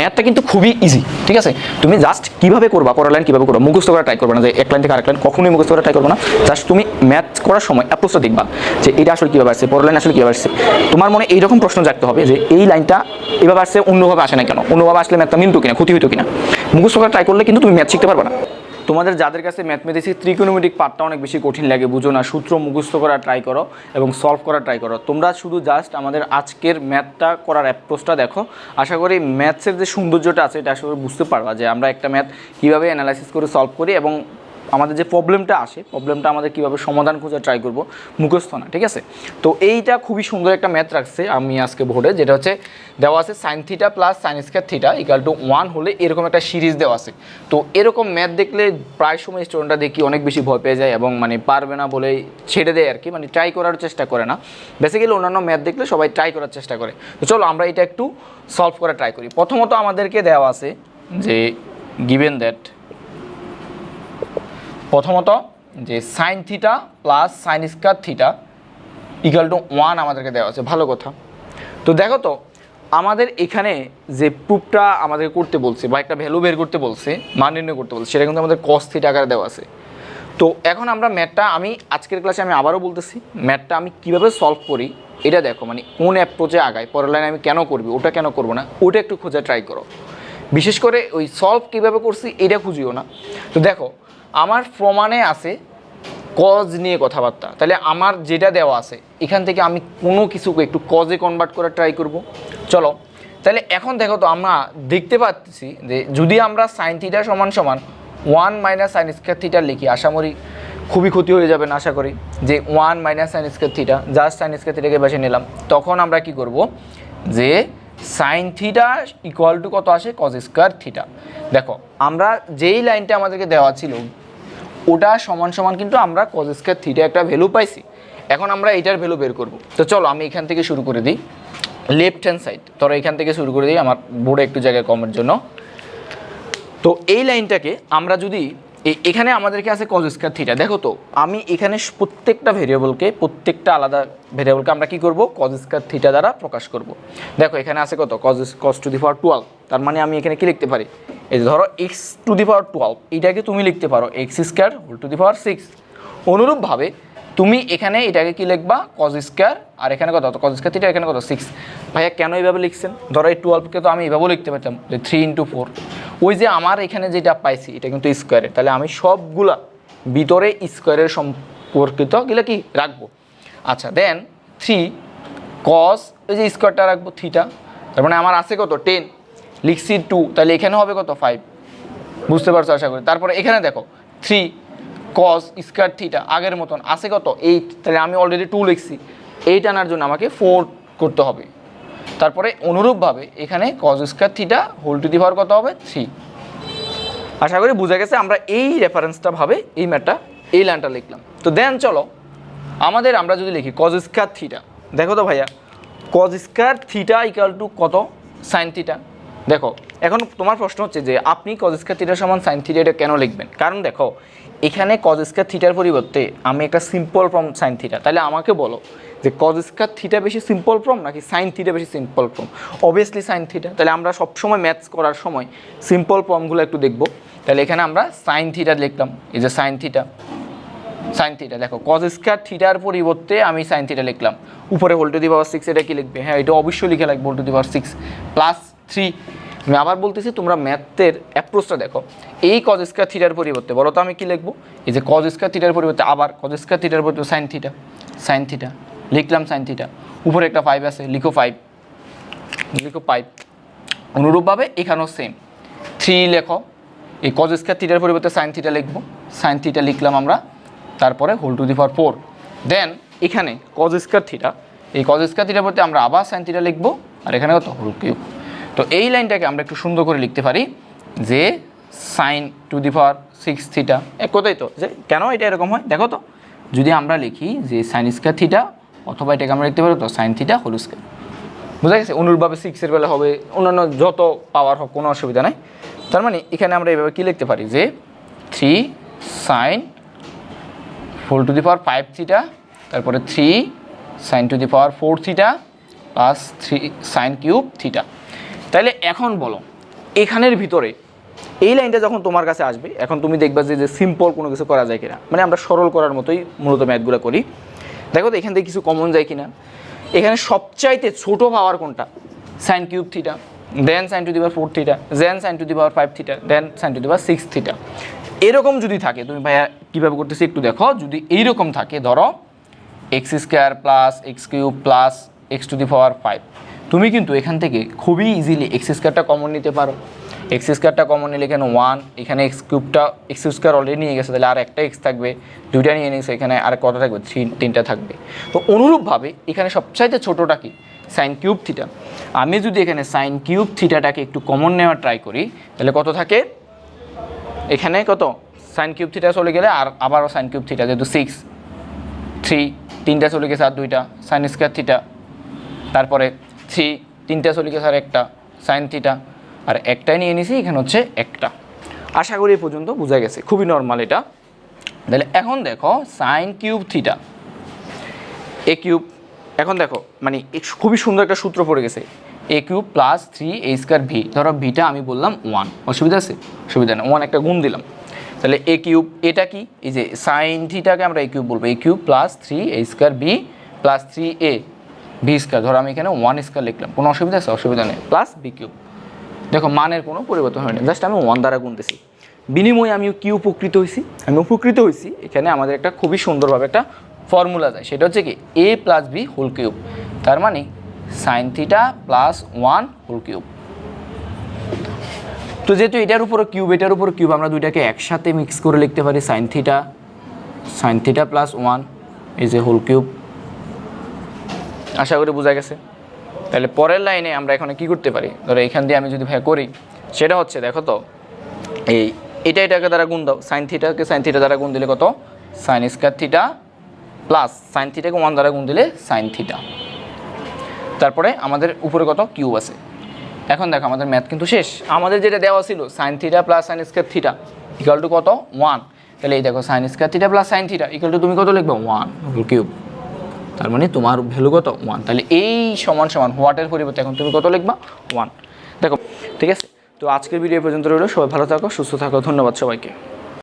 ম্যাথটা কিন্তু খুবই ইজি ঠিক আছে? তুমি জাস্ট কীভাবে করবা পরের লাইন কীভাবে করবা? মুখস্থ করা ট্রাই করবে না যে এক লাইন থেকে আরেক লাইন কখনোই মুখস্থ করা ট্রাই করবে না। জাস্ট তুমি ম্যাথ করার সময় অ্যাপ্রোচটা দেখবা যে এটা আসলে কীভাবে আসছে, পরের লাইন আসলে কীভাবে আসছে। তোমার মনে এইরকম প্রশ্ন জাগতে হবে যে এই লাইনটা এভাবে আসছে, অন্যভাবে আসে না কেন? অন্যভাবে আসলে ম্যাথটা মিলতো কিনা, ক্ষতি হইতো কিনা? মুখস্থ করা ট্রাই করলে কিন্তু তুমি ম্যাথ শিখতে পারবে না। তোমাদের যাদের কাছে ম্যাথমেটিক্সের ত্রিকোণমেটিক পার্টটা অনেক বেশি কঠিন লাগে, বুঝো না, সূত্র মুখস্থ করা ট্রাই করো এবং সলভ করা ট্রাই করো। তোমরা শুধু জাস্ট আমাদের আজকের ম্যাথটা করার অ্যাপ্রোচটা দেখো। আশা করি ম্যাথসের যে সৌন্দর্যটা আছে, এটা করি বুঝতে পারবা যে আমরা একটা ম্যাথ কীভাবে অ্যানালাইসিস করে সলভ করি এবং আমাদের যে প্রবলেমটা আসে, প্রবলেমটা আমাদের কীভাবে সমাধান খোঁজা ট্রাই করব, মুখস্থ না, ঠিক আছে? তো এইটা খুবই সুন্দর একটা ম্যাথ রাখছে আমি আজকে বোর্ডে যেটা হচ্ছে দেওয়া আছে sine theta plus sine square theta equal to one হলে এরকম একটা সিরিজ দেওয়া আছে। তো এরকম ম্যাথ দেখলে প্রায় সময় স্টুডেন্টরা দেখি অনেক বেশি ভয় পেয়ে যায় এবং মানে পারবে না বলে ছেড়ে দেয় আর কি মানে ট্রাই করার চেষ্টা করে না। বেসিক্যালি অন্যান্য ম্যাথ দেখলে সবাই ট্রাই করার চেষ্টা করে। তো চলো আমরা এটা একটু সলভ করা ট্রাই করি। প্রথমত আমাদেরকে দেওয়া আছে যে গিভেন দ্যাট প্রথমত যে sine theta plus sine square theta equal to one আমাদেরকে দেওয়া আছে, ভালো কথা। তো দেখো তো, আমাদের এখানে যে প্রুফটা আমাদের করতে বলছে বা একটা ভ্যালু বের করতে বলছে, মান নির্ণয় করতে বলছে, সেটা কিন্তু আমাদের কস থিটা আকারে দেওয়া আছে। তো এখন আমরা ম্যাথটা আমি, আজকের ক্লাসে আমি আবারও বলতেছি ম্যাথটা আমি কীভাবে সলভ করি, এটা দেখো মানে কোন অ্যাপ্রোচে আগায়, পরের লাইনে আমি কেন করবি, ওটা কেন করব না, ওটা একটু খোঁজা ট্রাই করো। বিশেষ করে ওই সলভ কীভাবে করছি, এটা খুঁজিও না। তো দেখো আমার প্রমাণে আছে কজ নিয়ে কথাবার্তা। তাহলে আমার যেটা দেওয়া আছে, এখান থেকে আমি কোনো কিছুকে একটু কজে কনভার্ট করার ট্রাই করব। চলো, তাহলে এখন দেখো তো আমরা দেখতে পাচ্ছি যে যদি আমরা সাইন থিটা সমান সমান one minus sine square theta লিখি আশা করি খুবই ক্ষতি হয়ে যাবেন আশা করি, যে one minus sine square theta just sine square থিটাকে বেছে নিলাম। তখন আমরা কি করব? যে সাইন থিটা ইকুয়াল টু কত আসে? কজ স্কোয়ার থিটা দেখো, আমরা যেই লাইনটা আমাদেরকে দেওয়া ছিল ওটা সমান সমান কিন্তু আমরা কজ স্কোয়ার থিটা একটা ভ্যালু পাইছি। এখন আমরা এটার ভ্যালু বের করব। তো চলো, আমি এখান থেকে শুরু করে দিই। লেফট হ্যান্ড সাইড তোরা এখান থেকে শুরু করে দিই আমার বোর্ডে একটু জায়গায় কমের জন্য। তো এই লাইনটাকে আমরা যদি এখানে আমাদেরকে আছে কজ স্কোয়ার থিটা দেখো তো, আমি এখানে প্রত্যেকটা ভেরিয়েবলকে প্রত্যেকটা আলাদা ভেরিয়েবলকে আমরা কি করব? কজ স্কোয়ার থিটা দ্বারা প্রকাশ করব। দেখো, এখানে আছে কত? Cos cos to the power twelve তার মানে আমি এখানে কি লিখতে পারি? এই যে ধরো x to the power twelve এটাকে তুমি লিখতে পারো x square whole to the power six অনুরূপভাবে তুমি এখানে এটাকে কি লিখবা? কজ স্কোয়ার আর এখানে কত? কজ স্কোয়ার থিটা এখানে কত? সিক্স ভাইয়া, কেন এইভাবে লিখছেন? ধরো এই টুয়েলভকে তো আমি এভাবেও লিখতে পারতাম, যে থ্রি ইন্টু ফোর ওই যে আমার এখানে যেটা পাইছি, এটা কিন্তু স্কোয়ারের তাহলে আমি সবগুলা ভিতরে স্কোয়ারের সম্পর্কিত গেলে কি রাখব? আচ্ছা দেন থ্রি কস ওই যে স্কোয়ারটা রাখব থিটা তার মানে আমার আছে কত? টেন লিখছি টু তাহলে এখানে হবে কত? ফাইভ বুঝতে পারছ আশা করি? তারপরে এখানে দেখো থ্রি কস স্কোয়ার থিটা আগের মতন। আছে কত? এইট তাহলে আমি অলরেডি টু লিখছি। এইট আনার জন্য আমাকে ফোর করতে হবে। তারপরে অনুরূপভাবে এখানে cos square theta whole to the power কত হবে? থ্রি আশা করি বোঝা গেছে, আমরা এই রেফারেন্সটা ভাবে, এই ম্যাটটা এই লাইনটা লিখলাম। তো দেন চলো, আমাদের আমরা যদি লিখি কজ স্কোয়ার থিটা দেখো তো ভাইয়া cos square theta equal to কত? সাইন থিটা দেখো, এখন তোমার প্রশ্ন হচ্ছে যে আপনি কজ স্কোয়ার থিটার সমান সাইন থিটা এটা কেন লিখবেন? কারণ দেখো, এখানে কজ স্কোয়ার থিটার পরিবর্তে আমি একটা সিম্পল ফর্ম সাইন থিটা তাহলে আমাকে বলো যে কজ স্কোয়ার থিটা বেশি সিম্পল ফর্ম নাকি সাইন থিটা বেশি simple form obviously sine theta তাহলে আমরা সবসময় ম্যাথস করার সময় সিম্পল ফর্মগুলো একটু দেখব। তাহলে এখানে আমরা সাইন থিটা লিখলাম, এই যে সাইন থিটা সাইন থিটা দেখো কজ স্কোয়ার থিটার পরিবর্তে আমি সাইন থিটা লিখলাম। উপরে whole to the power six এটা কি লিখবে? হ্যাঁ এটা অবশ্যই লিখে লাগবে whole to the power six plus three আমি আবার বলতেছি, তোমরা ম্যাথের অ্যাপ্রোচটা দেখো। এই কজ স্কোয়ার থিটার পরিবর্তে, বলো তো আমি কি লিখব? এই যে কজ স্কোয়ার থিটার পরিবর্তে, আবার কজ স্কোয়ার থিটার পরিবর্তে সাইন থিটা সাইন থিটা লিখলাম সাইন থিটা উপরে একটা ফাইভ আছে, লিখো ফাইভ লিখো ফাইভ অনুরূপভাবে এখানেও সেম থ্রি লেখো, এই কজ স্কোয়ার থিটার পরিবর্তে সাইন থিটা লিখব। সাইন থিটা লিখলাম আমরা, তারপরে whole to the power four then এখানে কজ স্কোয়ার থিটা এই কজ স্কোয়ার থিটার প্রতি আমরা আবার সাইন থিটা লিখব, আর এখানে কত হোল কিউব তো এই লাইনটাকে আমরা একটু সুন্দর করে লিখতে পারি যে sine to the power six theta এক কথাই তো? যে কেন এটা এরকম হয়? দেখো তো। যদি আমরা লিখি যে সাইন স্কোয়ার থিটা অথবা এটাকে আমরা লিখতে পারি তো সাইন থিটা হোল স্কোয়ার বোঝা গেছে? অনুরূপভাবে সিক্সের বেলা হবে, অন্যান্য যত পাওয়ার হোক, কোনো অসুবিধা নাই। তার মানে এখানে আমরা এইভাবে কী লিখতে পারি? যে three sine four to the power five theta তারপরে three sine to the power four theta plus three sine cube theta তাহলে এখন বলো, এখানের ভিতরে এই লাইনটা যখন তোমার কাছে আসবে, এখন তুমি দেখবা যে সিম্পল কোনো কিছু করা যায় কিনা। মানে আমরা সরল করার মতোই মূলত ম্যাথগুলো করি। দেখো তো, এখান থেকে কিছু কমন যায় কিনা। এখানে সবচাইতে ছোট পাওয়ার কোনটা? Sine cube theta then sine to the power four theta then sine to the power five theta then sine to the power six theta এরকম যদি থাকে, তুমি ভাইয়া কীভাবে করতেছি একটু দেখো। যদি এইরকম থাকে, ধরো x square plus x cube plus x to the power five তুমি কিন্তু এখান থেকে খুবই ইজিলি এক্স স্কোয়ারটা কমন নিতে পারো। এক্স স্কোয়ারটা কমন নিলে এখানে ওয়ান এখানে এক্স কিউবটা এক্স স্কোয়ার অলরেডি নিয়ে গেছে, তাহলে আর একটা এক্স থাকবে, দুইটা নিয়ে নিয়েছে, এখানে আর কত থাকবে? থ্রি তিনটা থাকবে। তো অনুরূপভাবে এখানে সবচাইতে ছোটোটা কি? সাইন কিউব থিটা আমি যদি এখানে সাইন কিউব থিটাটাকে একটু কমন নেওয়ার ট্রাই করি, তাহলে কত থাকে? এখানে কত? সাইন কিউব থিটা চলে গেলে আর আবারও সাইন কিউব থিটা যেহেতু সিক্স থ্রি তিনটা চলে গেছে আর দুইটা সাইন স্কোয়ার থিটা তারপরে থ্রি তিনটা চলে গেছে আর একটা সাইন থিটা আর একটাই নিয়ে নিছি, এখানে হচ্ছে একটা। আশা করি পর্যন্ত বোঝা গেছে, খুবই নর্মাল এটা। তাহলে এখন দেখো sine cube theta a cube এখন দেখো মানে খুবই সুন্দর একটা সূত্র পড়ে গেছে। A cube plus three a square v ধরো ভিটা আমি বললাম ওয়ান অসুবিধা আছে? অসুবিধা নেই ওয়ান একটা গুণ দিলাম। তাহলে এ কিউব এটা কি? এই যে সাইন থিটাকে আমরা এ কিউব বলব a cube plus three a square b plus three a v square ধরো আমি এখানে ওয়ান স্কোয়ার লিখলাম। কোনো অসুবিধা আছে? অসুবিধা নেই। প্লাস বি কিউব দেখো, মানের কোনো পরিবর্তন হয়নি। জাস্ট আমি ওয়ান দ্বারা গুনতেছি। বিনিময়ে আমি কি উপকৃত হয়েছি আমি উপকৃত হয়েছি এখানে আমাদের একটা খুবই সুন্দরভাবে একটা ফর্মুলা যায়। সেটা হচ্ছে কি a plus b whole cube তার মানে sine theta plus one whole cube তো যেহেতু এটার উপর কিউব এটার উপর কিউব আমরা দুইটাকে একসাথে মিক্স করে লিখতে পারি। Sine theta sine theta plus one এই এ হোল কিউব আশা করি বোঝা গেছে। তাহলে পরের লাইনে আমরা এখানে কি করতে পারি? ধরো এখান দিয়ে আমি যদি ভাই করি, সেটা হচ্ছে দেখো তো, এই এটা এটাকে দ্বারা গুণ দাও। সাইন থিটাকে সাইন থিটা দ্বারা গুণ দিলে কত? Sine square theta plus sine থিটাকে one দ্বারা গুণ দিলে সাইন থিটা তারপরে আমাদের উপরে কত? কিউব আছে। এখন দেখো, আমাদের ম্যাথ কিন্তু শেষ। আমাদের যেটা দেওয়া ছিল sine theta plus sine square theta equal to কত? ওয়ান তাহলে এই দেখো sine square theta plus sine theta equal to তুমি কত লিখবে? ওয়ান কিউব তার মানে তোমার ভ্যালু কত? ওয়ান তাহলে এই সমান সমান হোয়াটের পরিবর্তে এখন তুমি কত লিখবা? ওয়ান দেখো, ঠিক আছে? তো আজকের ভিডিও পর্যন্ত রইল। সবাই ভালো থাকো, সুস্থ থাকো। ধন্যবাদ সবাইকে।